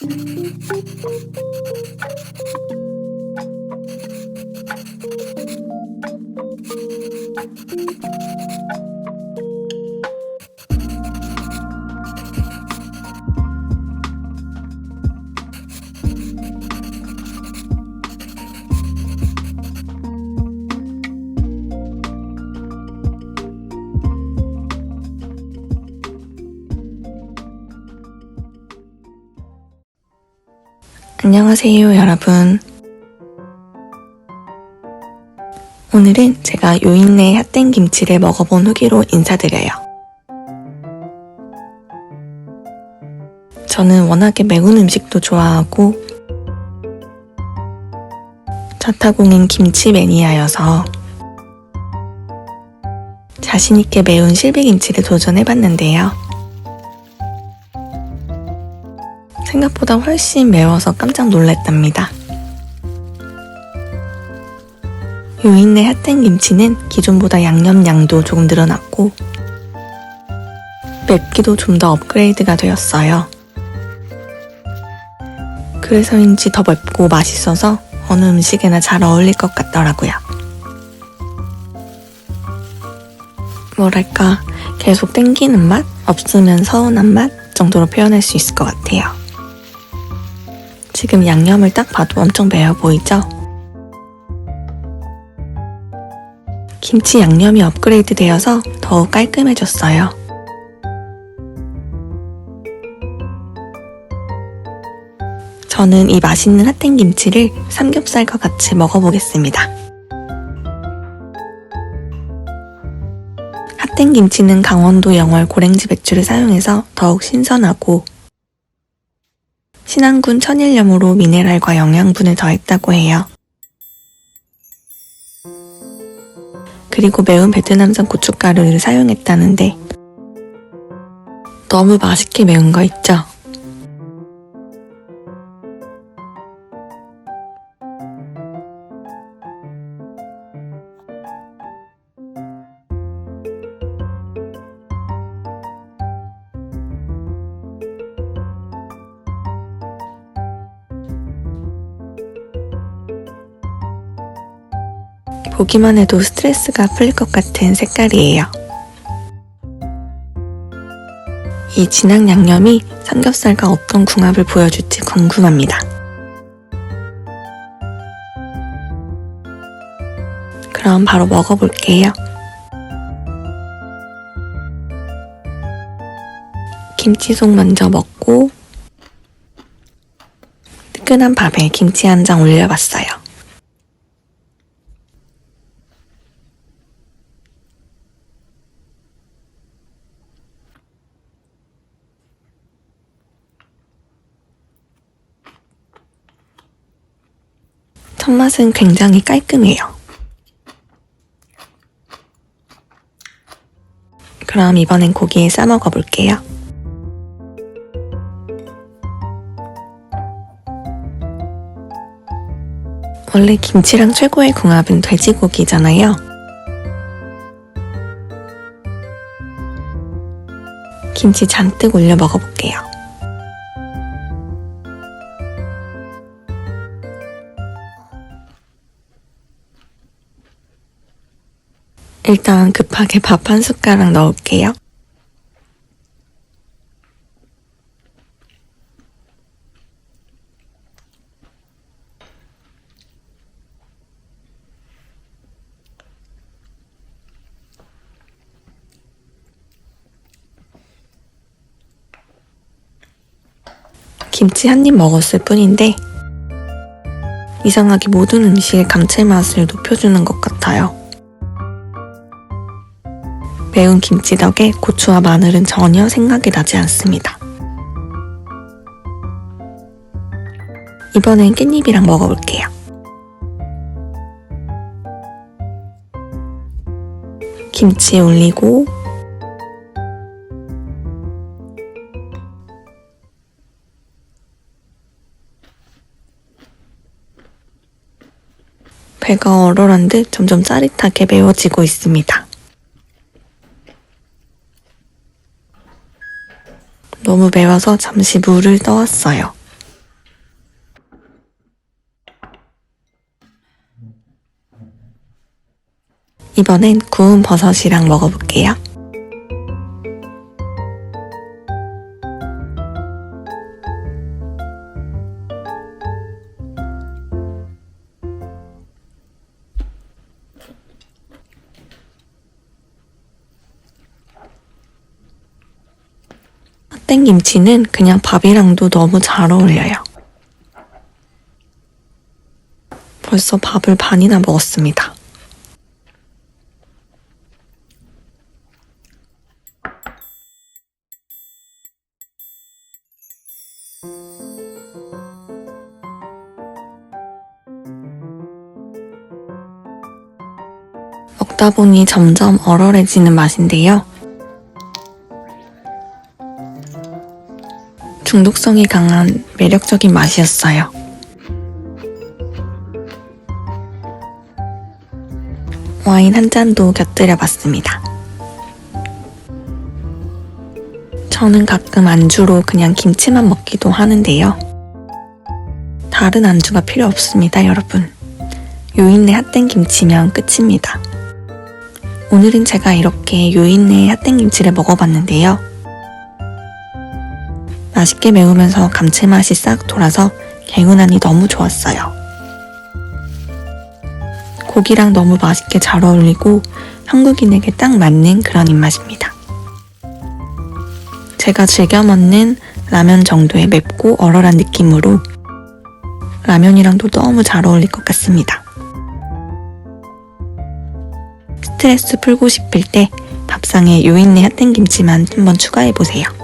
Thank you. 안녕하세요, 여러분. 오늘은 제가 요인내 핫땡 김치를 먹어본 후기로 인사드려요. 저는 워낙에 매운 음식도 좋아하고 자타공인 김치 매니아여서 자신있게 매운 실비김치를 도전해봤는데요. 생각보다 훨씬 매워서 깜짝 놀랐답니다. 요인내 핫땡 김치는 기존보다 양념 양도 조금 늘어났고 맵기도 좀 더 업그레이드가 되었어요. 그래서인지 더 맵고 맛있어서 어느 음식에나 잘 어울릴 것 같더라고요. 뭐랄까 계속 땡기는 맛, 없으면 서운한 맛 정도로 표현할 수 있을 것 같아요. 지금 양념을 딱 봐도 엄청 매워 보이죠? 김치 양념이 업그레이드 되어서 더욱 깔끔해졌어요. 저는 이 맛있는 핫땡 김치를 삼겹살과 같이 먹어보겠습니다. 핫땡 김치는 강원도 영월 고랭지 배추를 사용해서 더욱 신선하고 신안군 천일염으로 미네랄과 영양분을 더했다고 해요. 그리고 매운 베트남산 고춧가루를 사용했다는데 너무 맛있게 매운 거 있죠? 보기만 해도 스트레스가 풀릴 것 같은 색깔이에요. 이 진한 양념이 삼겹살과 어떤 궁합을 보여줄지 궁금합니다. 그럼 바로 먹어볼게요. 김치 속 먼저 먹고 뜨끈한 밥에 김치 한 장 올려봤어요. 첫 맛은 굉장히 깔끔해요. 그럼 이번엔 고기에 싸 먹어볼게요. 원래 김치랑 최고의 궁합은 돼지고기잖아요. 김치 잔뜩 올려 먹어볼게요. 일단 급하게 밥 한 숟가락 넣을게요. 김치 한 입 먹었을 뿐인데 이상하게 모든 음식의 감칠맛을 높여주는 것 같아요. 매운 김치 덕에 고추와 마늘은 전혀 생각이 나지 않습니다. 이번엔 깻잎이랑 먹어볼게요. 김치에 올리고 배가 얼얼한 듯 점점 짜릿하게 매워지고 있습니다. 너무 매워서 잠시 물을 떠왔어요. 이번엔 구운 버섯이랑 먹어볼게요. 핫된 김치는 그냥 밥이랑도 너무 잘 어울려요. 벌써 밥을 반이나 먹었습니다. 먹다 보니 점점 얼얼해지는 맛인데요. 중독성이 강한 매력적인 맛이었어요. 와인 한 잔도 곁들여 봤습니다. 저는 가끔 안주로 그냥 김치만 먹기도 하는데요. 다른 안주가 필요 없습니다, 여러분. 요인내 핫된 김치면 끝입니다. 오늘은 제가 이렇게 요인내 핫된 김치를 먹어봤는데요. 맛있게 매우면서 감칠맛이 싹 돌아서 개운하니 너무 좋았어요. 고기랑 너무 맛있게 잘 어울리고 한국인에게 딱 맞는 그런 입맛입니다. 제가 즐겨 먹는 라면 정도의 맵고 얼얼한 느낌으로 라면이랑도 너무 잘 어울릴 것 같습니다. 스트레스 풀고 싶을 때 밥상에 요인내 핫된 김치만 한번 추가해 보세요.